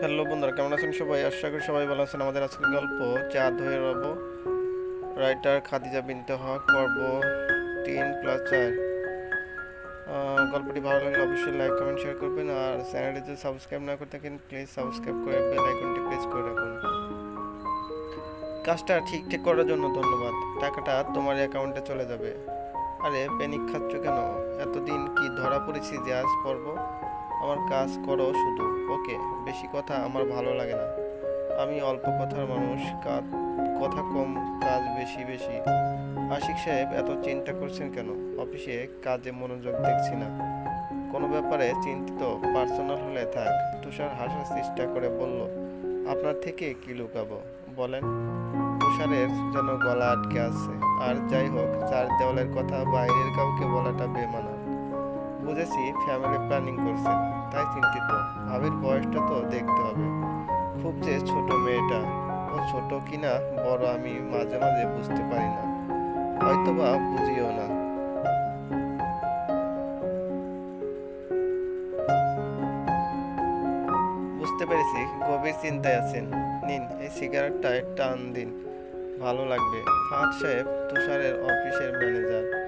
Hello বন্ধুরা, কেমন আছেন সবাই? আশা করি সবাই ভালো আছেন। আমাদের আজকের গল্প চাঁদ হয়ে রব। রাইটার খাদিজা বিনতে হক, পর্ব তিন প্লাস চার। গল্পটি ভালো লাগলে অবশ্যই লাইক কমেন্ট শেয়ার করবেন। আর চ্যানেলটি যদি সাবস্ক্রাইব না করে থাকেন প্লিজ সাবস্ক্রাইব করে বেল আইকনটি প্রেস করে রাখুন। কাজটা ঠিকঠাক করার জন্য ধন্যবাদ। টাকাটা তোমার অ্যাকাউন্টে চলে যাবে। আরে পেনিক খাচ্ছ কেন? এতদিন কি ধরা পড়েছি যে আজ পর্ব? আমার কাজ করো শুধু। ওকে, বেশি কথা আমার ভালো লাগে না। আমি অল্প কথার মানুষ, কাজ, কথা কম, কাজ বেশি বেশি। আশিক সাহেব এত চিন্তা করছেন কেন? অফিসে কাজে মনোযোগ দেখছি না। কোনো ব্যাপারে চিন্তিত পার্সোনাল হলে থাক, তুষার হাসার চেষ্টা করে বলল, আপনার থেকে কি লুকাবো? বলেন। তুষারের যেন গলা আটকে আছে। আর যাই হোক চার দেওয়ালের কথা বাইরের কাউকে বলাটা বেমানা। বুঝেছি ফ্যামিলি প্ল্যানিং করছেন তাই চিন্তিত। ভাবির বয়সটা তো দেখতে হবে। খুব যে ছোট মেয়েটা, ও ছোট কিনা বড় আমি মাঝে মাঝে বুঝতে পারি না। হয়তোবা বুঝিও না। পেরেছি, গভীর চিন্তায় আছেন। নিন, এই সিগারেটটা টান দিন। ভালো লাগবে। ফাহাদ সাহেব, তুষারের অফিসের ম্যানেজার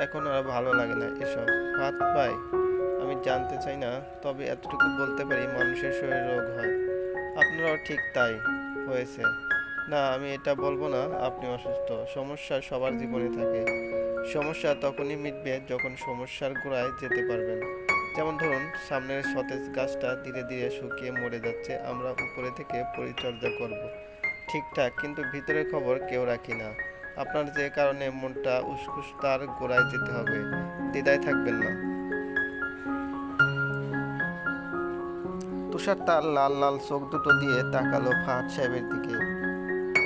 এখন আর ভালো লাগে না এসব। হাত পাই আমি জানতে চাই না, তবে এতটুকু বলতে পারি মানুষের শরীর রোগ হয়। আপনারাও ঠিক তাই হয়েছে। না, আমি এটা বলব না, আপনি অসুস্থ। সমস্যা সবার জীবনে থাকে। সমস্যা তখনই মিটবে যখন সমস্যার গোড়ায় যেতে পারবেন। যেমন ধরুন, সামনের সতেজ গাছটা ধীরে ধীরে শুকিয়ে মরে যাচ্ছে, আমরা উপরে থেকে পরিচর্যা করব। ঠিকঠাক, কিন্তু ভিতরের খবর কেউ রাখি না। আপনার যে কারণে মনটা উসকুস তার গোড়ায় যেতে হবে। দ্বিধায় থাকবেন না। তুষার তার লাল লাল চোখ দুটো দিয়ে তাকালো ফাহাদ সাহেবের দিকে।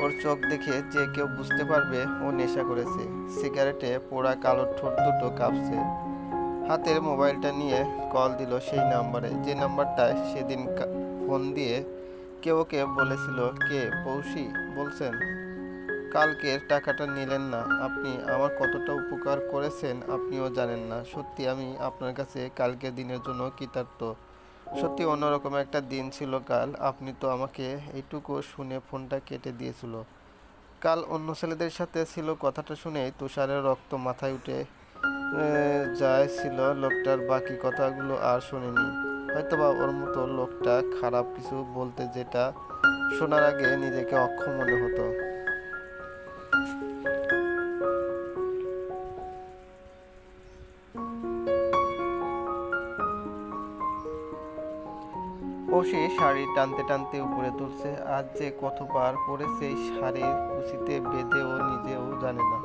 ওর চোখ দেখে যে কেউ বুঝতে পারবে, ও নেশা করেছে। সিগারেটে পোড়া কালো ঠোঁট দুটো কাঁপছে। হাতের মোবাইলটা নিয়ে কল দিল সেই নাম্বারে। যে নাম্বারটায় সেদিন কা- ফোন দিয়ে কেউ ওকে বলেছিল, কে? পৌষি? বলছেন? কালকের টাকাটা নিলেন না। আপনি আমার কতটা উপকার করেছেন আপনিও জানেন না। সত্যি আমি আপনার কাছে কালকের দিনের জন্য কৃতার্থ সত্যি অন্যরকম একটা দিন ছিল কাল। আপনি তো আমাকে এইটুকু শুনে ফোনটা কেটে দিয়েছিল। কাল অন্য ছেলেদের সাথে ছিল কথাটা শুনেই তুষারের রক্ত মাথায় উঠে যায় ছিল। লোকটার বাকি কথাগুলো আর শুনিনি। হয়তোবা ওর মতো লোকটা খারাপ কিছু বলতে যেটা শোনার আগে নিজেকে অক্ষম মনে হতো। শাড়ি টানতে টানতে উপরে তুলছে। আজ যে কতবার পড়েছে এই শাড়ির কুচিতে বেঁধে ও নিজেও জানে না।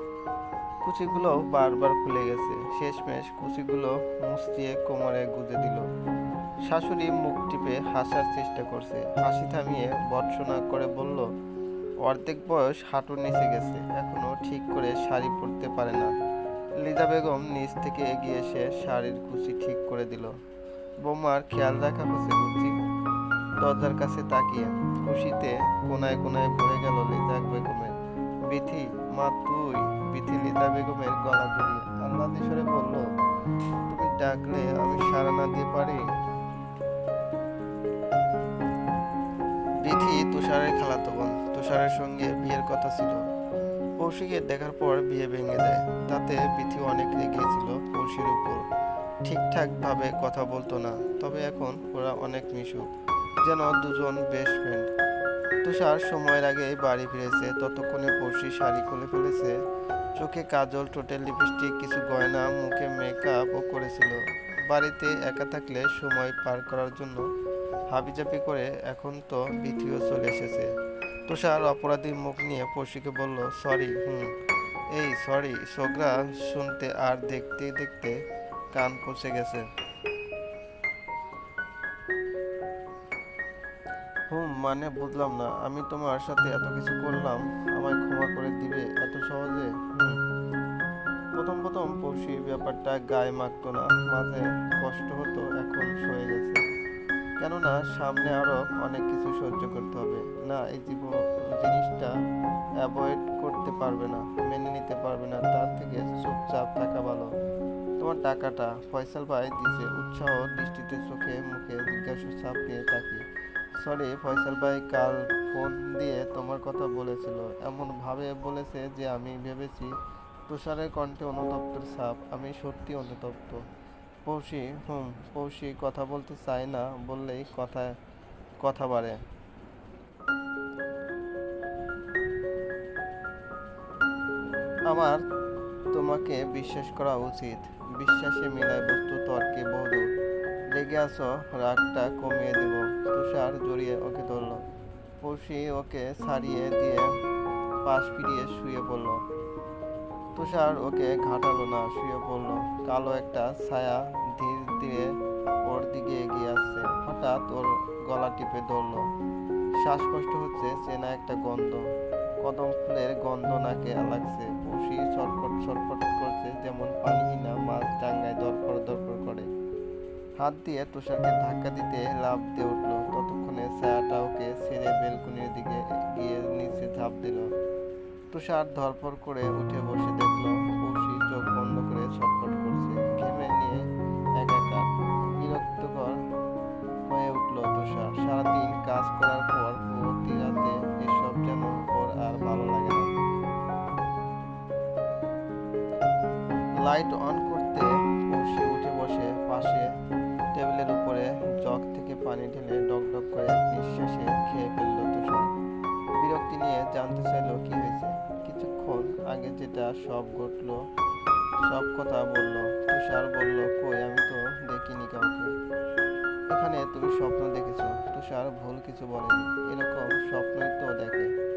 কুচিগুলো বারবার খুলে গেছে। শেষমেশ কুচিগুলো মুচড়িয়ে কোমরে গুজে দিল। শাশুড়ি মুখ টিপে হাসার চেষ্টা করছে। হাসি থামিয়ে ভর্ৎসনা করে বলল, অর্ধেক বয়স হাঁটুর নিচে গেছে। এখনও ঠিক করে শাড়ি পরতে পারে না। লিজা বেগম নিচ থেকে এগিয়ে এসে শাড়ির কুচি ঠিক করে দিল। বৌমার খেয়াল রাখা হচ্ছে দরজার কাছে তাকিয়ে খুশিতে কোনায় কোনায় ভরে গেল লিজা বেগমের। বিথি, মা তুই, বিথি লিজা বেগমের গলা জড়িয়ে আল্লাহ দিশরে বলল, তুমি ডাকলে আমি সাড়া না দিয়ে পারি? বিথি তুষারের খালাতো বোন, তুষারের সঙ্গে বিয়ের কথা ছিল। কৌশিকে দেখার পর বিয়ে ভেঙে দেয়। তাতে বিথি অনেক রেগেছিল কৌশির উপর। ঠিকঠাক ভাবে কথা বলতো না, তবে এখন ওরা অনেক মিশুক। যেন দুজন বেস্ট ফ্রেন্ড। তুষার সময়ের আগেই বাড়ি ফিরেছে, ততক্ষণে পড়শি শাড়ি খুলে ফেলেছে। চোখে কাজল টোটেল লিপস্টিক, কিছু গয়না, মুখে মেকআপও করেছিল। বাড়িতে একা থাকলে সময় পার করার জন্য হাবিজাবি করে এখন তো বিথিও চলে এসেছে। তুষার অপরাধীর মুখ নিয়ে পড়শিকে বলল, সরি, হুম, এই সরি সোগরা শুনতে আর দেখতে দেখতে কান পচে গেছে। মানে বুঝলাম না, আমি তোমার সাথে এত কিছু করলাম, আমায় ক্ষমা করে দিবে এত সহজে? প্রথম প্রথম পড়শি ব্যাপারটা, গায়ে মাখতো না, মাঝে কষ্ট হতো, এখন সয়ে গেছে। কেননা সামনে আরও অনেক কিছু সহ্য করতে হবে। না, এই জীবন জিনিসটা অ্যাভয়েড করতে পারবে না, মেনে নিতে পারবে না, তার থেকে চুপচাপ থাকা ভালো। তোমার টাকাটা ফয়সাল ভাই দিছে, উৎসাহ দৃষ্টিতে চোখে মুখে জিজ্ঞাসা চাপ নিয়ে তাকিয়ে। সরি ফয়সাল ভাই কাল ফোন দিয়ে তোমার কথা বলেছিল। এমন ভাবে বলেছে যে আমি ভেবেছি তুষারের কণ্ঠে অনুতপ্তর ছাপ আমি সত্যি অনুতপ্ত। পৌষি, হুম, পৌষি কথা বলতে চায় না বললেই কথা কথা বাড়ে। আমার তোমাকে বিশ্বাস করা উচিত। বিশ্বাসে মিলায় বস্তু তর্কে বহুদূর। রেগে আসো রাগটা কমিয়ে দেব। তুষার জড়িয়ে ওকে ধরল। পড়শি ওকে ছাড়িয়ে দিয়ে পাশ ফিরিয়ে শুয়ে পড়ল। তুষার ওকে ঘাটালো না, শুয়ে পড়ল। কালো একটা ছায়া ধীরে ধীরে ওর দিকে এগিয়ে আসছে। হঠাৎ ওর গলা টিপে ধরল। শ্বাসকষ্ট হচ্ছে, চেনা একটা গন্ধ। কদম ফুলের গন্ধ নাকে লাগছে। পুষি ছটফট ছটফট করছে, যেমন পানিহীনা মাছ ডাঙ্গায় দরপর দরপর হাত দিয়ে তুষারকে ধাক্কা দিতে লাফ দিয়ে উঠল। ততক্ষণে ছায়াটা ওকে ছেড়ে বেলকুনির দিকে গিয়ে নিচে ঝাঁপ দিল। তুষার ধরপর করে উঠে বসে দেখল পৌষি চোখ বন্ধ করে ছটফট করছে, ঘেমে নিয়ে একাকার। বিরক্তকর হয়ে উঠল তুষার। সারাদিন কাজ করার পর প্রতি রাতে এসব যেন ওর আর ভালো লাগে না। লাইট অন করতে বসে উঠে বসে পাশে ঢেলে ডক ডক করে নিঃশ্বাসে খেয়ে ফেলল তুষার। বিরক্তি নিয়ে জানতে চাইলো কি হয়েছে। কিছুক্ষণ আগে যেটা সব ঘটলো, সব কথা বলল। তুষার বলল, কই, আমি তো দেখিনি কাউকে। এখানে তুমি স্বপ্ন দেখেছ। তুষার ভুল কিছু বলেনি। এরকম স্বপ্নই তো দেখে।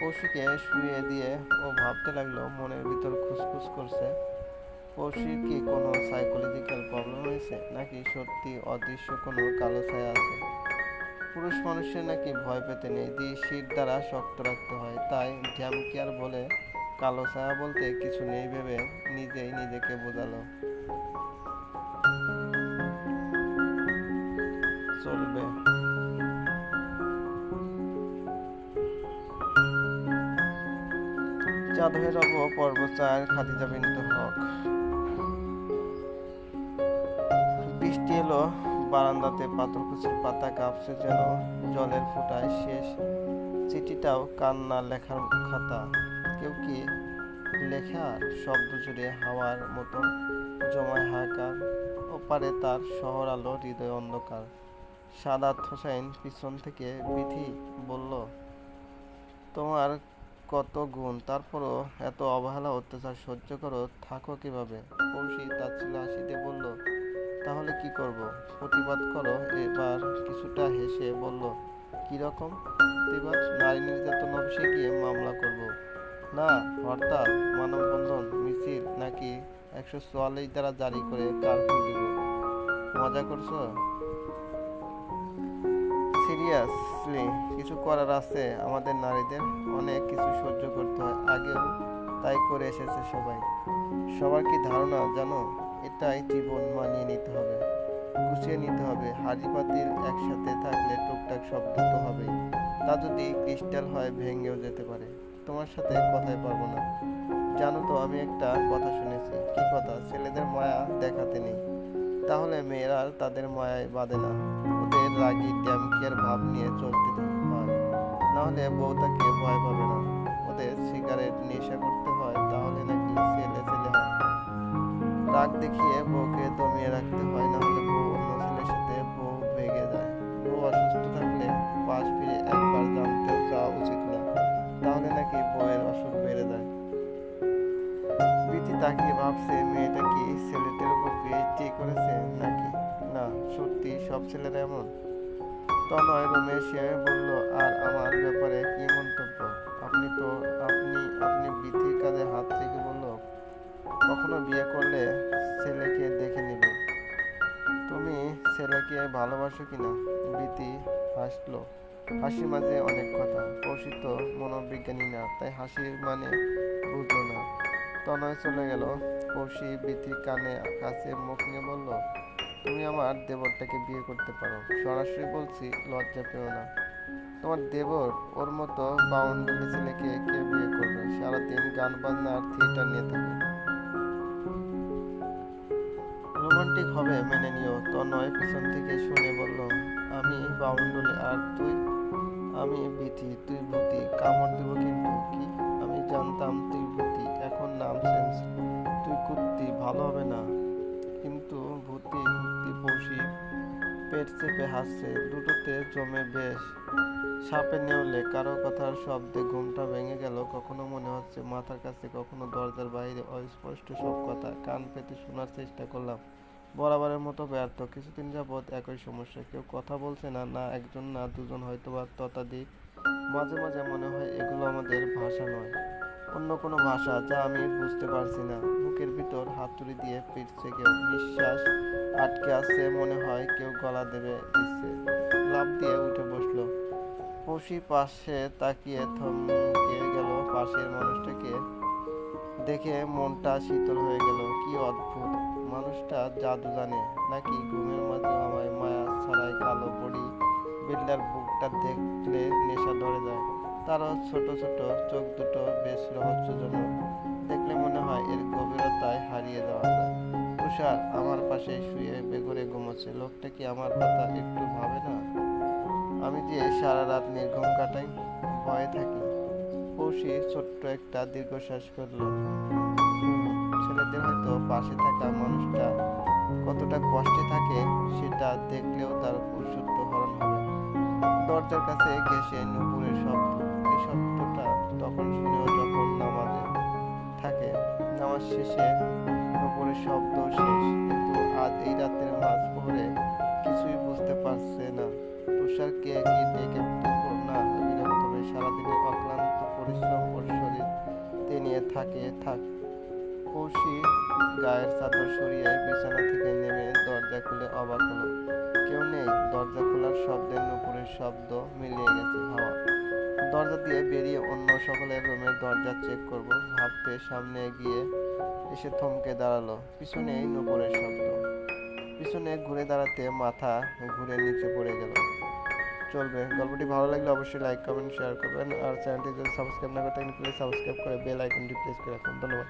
পশুকে শুয়ে দিয়ে ও ভাবতে লাগল, মনের ভিতর খুসখুস করছে। পশুর কি কোনো সাইকোলজিক্যাল প্রবলেম হয়েছে? নাকি সত্যি অদৃশ্য কোনো কালো ছায়া আছে? পুরুষ মানুষের নাকি ভয় পেতে নেই দিয়ে শীত দ্বারা শক্ত রাখতে হয়। তাই ড্যাম কেয়ার বলে? কালো ছায়া বলতে কিছু নেই ভেবে নিজেই নিজেকে বোঝালো। চলবে। চাঁদের রব পর্ব চার খাদিজা বিন্তু হক। বৃষ্টি এলো? বারান্দাতে পাথরকুচির পাতা কাঁপছে যেন, জলের ফোঁটায় শেষ চিঠিটাও কান্না লেখার খাতা। কেউ কি লেখার শব্দ জুড়ে হাওয়ার মতো জমায় হাহাকার? ওপারে তার শহর আলো হৃদয় অন্ধকার। সাদাত হোসাইন পিছন থেকে বিধি বলল, তোমার কত গুণ, তারপরও এত অবহেলা, অত্যাচার সহ্য করো, থাকো কীভাবে? পৌষি তার ছেলে হাসিতে বলল তাহলে কি করব? প্রতিবাদ করো। এবার কিছুটা হেসে বলল কীরকম প্রতিবাদ? নারী নির্যাতন অফিসে গিয়ে মামলা করব? না, হরতাল, মানববন্ধন, মিছিল নাকি একশো চুয়াল্লিশ দ্বারা জারি করে কারফিউ দিব। মজা করছ? সিরিয়াসলি, কিছু করার আছে আমাদের নারীদের। অনেক কিছু সহ্য করতে হয়। আগেও তাই করে এসেছে সবাই। সবার কি ধারণা জানো? এটাই জীবন মানিয়ে নিতে হবে। গুছিয়ে নিতে হবে। হাড়ি পাতিল একসাথে থাকলে টুকটাক শব্দ তো হবেই। তা যদি ক্রিস্টাল হয়, ভেঙেও যেতে পারে। তোমার সাথে কথাই পারব না। জানো তো, আমি একটা কথা শুনেছি। কি কথা? ছেলেদের মায়া দেখাতে নেই। তাহলে মেয়েরা তাদের মায়ায় বাঁধে না। ওদের রাগি, ড্যামকের ভাব নিয়ে চলতে হয়। নাহলে বউ তাকে ভয় পাবে না। ওদের সিগারেট নেশা করতে হয়, তাহলে নাকি ছেলে ছেলে রাগ দেখিয়ে বউকে দমিয়ে রাখতে হয়, না হলে বউ অন্য ছেলের সাথে বউ ভেগে যায়। বউ অসুস্থ থাকলে পাশ ফিরে একবার জানতেও চাওয়া উচিত না, তাহলে নাকি বউয়ের অসুখ বেড়ে যায়। প্রীতি তাকিয়ে ভাবছে, মেয়েটা কি ছেলেটার উপর পিএইচডি করেছে নাকি? না, সত্যি সব ছেলেরা এমন? তনয় রুমে এসে বলল, আর আমার ব্যাপারে কি মন্তব্য? আপনি তো, আপনি আপনি বিধির কাজে হাত থেকে কখনো বিয়ে করলে ছেলেকে দেখে নিবে? তুমি ছেলেকে ভালোবাসো কিনা? বিতি হাসলো। হাসির মাঝে অনেক কথা। কৌশিক মনোবিজ্ঞানী না, তাই হাসির মানে বুঝলো না। তনয় চলে গেল। কৌশি বিথি কানে কাছে মুখ নিয়ে বলল, তুমি আমার দেবরটাকে বিয়ে করতে পারো। সরাসরি বলছি, লজ্জা পেও না। তোমার দেবর ওর মতো বাউন্ডারি ছেলেকে কে বিয়ে করবে? সারাদিন গান বাজনা আর থিয়েটার নিয়ে থাকে। রোমান্টিক হবে মেনে নিও। তনয় পিছন থেকে শুনে বলল, আমি বাউন্ডুলে আর তুই, আমি বিথি তুই ভূতি, কামড় দিব কিন্তু কি? আমি জানতাম তুই ভূতি, এখন নাম চেঞ্জ তুই কুত্তি, ভালো হবে না। কিন্তু ভূতি, কুত্তি পৌষি পেট চেপে হাসছে, দুটোতে জমে বেশ। সাপে নেউলে কারও কথার শব্দে ঘুমটা ভেঙে গেল, কখনো মনে হচ্ছে মাথার কাছে কখনো দরজার বাইরে। অস্পষ্ট সব কথা, কান পেতে শোনার চেষ্টা করলাম। বরাবরের মতো ব্যর্থ। কিছুদিন যাবৎ একই সমস্যা। কেউ কথা বলছে না না একজন, না দুজন হয়তো বা ততাধিক। মাঝে মাঝে মনে হয় এগুলো আমাদের ভাষা নয়। অন্য কোনো ভাষা যা আমি বুঝতে পারছি না। বুকের ভিতর হাতুড়ি দিয়ে পিটছে কেউ। নিঃশ্বাস আটকে আছে মনে হয় কেউ গলা দেবে, দিচ্ছে। লাভ দিয়ে উঠে বসল। পশি পাশে তাকিয়ে থমকে গেল পাশের মানুষটাকে দেখে মনটা শীতল হয়ে গেল। কি অদ্ভুত। মানুষটা জাদু জানে। নাকি ঘুমের মাঝে আমায় মায়া ছাড়াই কালো বড়ি বিল্ডার বুকটা দেখলে নেশা ধরে যায়। তারও ছোট ছোট চোখ দুটো বেশ রহস্যজনক। দেখলে মনে হয় এর গভীরতায় হারিয়ে যাওয়া যায়। তুষার আমার পাশে শুয়ে বেঘরে ঘুমোচ্ছে। লোকটা কি আমার কথা একটু ভাবে না? আমি যে সারা রাত নির্ঘুম কাটাই, ভয়ে থাকি। পৌষি ছোট্ট একটা দীর্ঘশ্বাস ফেলল। ছেলেদের হয়তো পাশে থাকা মানুষটা কতটা কষ্টে থাকে সেটা দেখলেও তার পুরুষত্ব হরণ হবে। দরজার কাছে ঘেসে নুপুরের শব্দ, এই শব্দটা তখন শুনেও যখন নামাজে থাকে, নামাজ শেষে নুপুরের শব্দ শেষ, কিন্তু আজ এই রাতের মাঝ পরে কিছুই বুঝতে পারছে না। তুষারকে কি ডেকে না, বিরক্ত হয়ে সারাদিনের অক্লান্ত পরিশ্রম ওর শরীর নিয়ে থাকে, থাক। কৌশি গায়ের চাদর সরিয়ে বিছানা থেকে নেমে দরজা খুলে অবাক হলো। কেউ নেই। দরজা খোলার শব্দের নুপুরের শব্দ মিলিয়ে গেছে হাওয়া। দরজা দিয়ে বেরিয়ে অন্য সকলের রুমের দরজা চেক করব। ভাবতে সামনে গিয়ে এসে থমকে দাঁড়াল। পিছনেই নুপুরের শব্দ। পিছনে ঘুরে দাঁড়াতে মাথা ঘুরে নিচে পড়ে গেল। চলবে। গল্পটি ভালো লাগলে অবশ্যই লাইক কমেন্ট শেয়ার করবেন। আর চ্যানেলটি যদি সাবস্ক্রাইব না করে থাকেন প্লিজ সাবস্ক্রাইব করে বেল আইকনটি প্রেস করে রাখুন। ধন্যবাদ।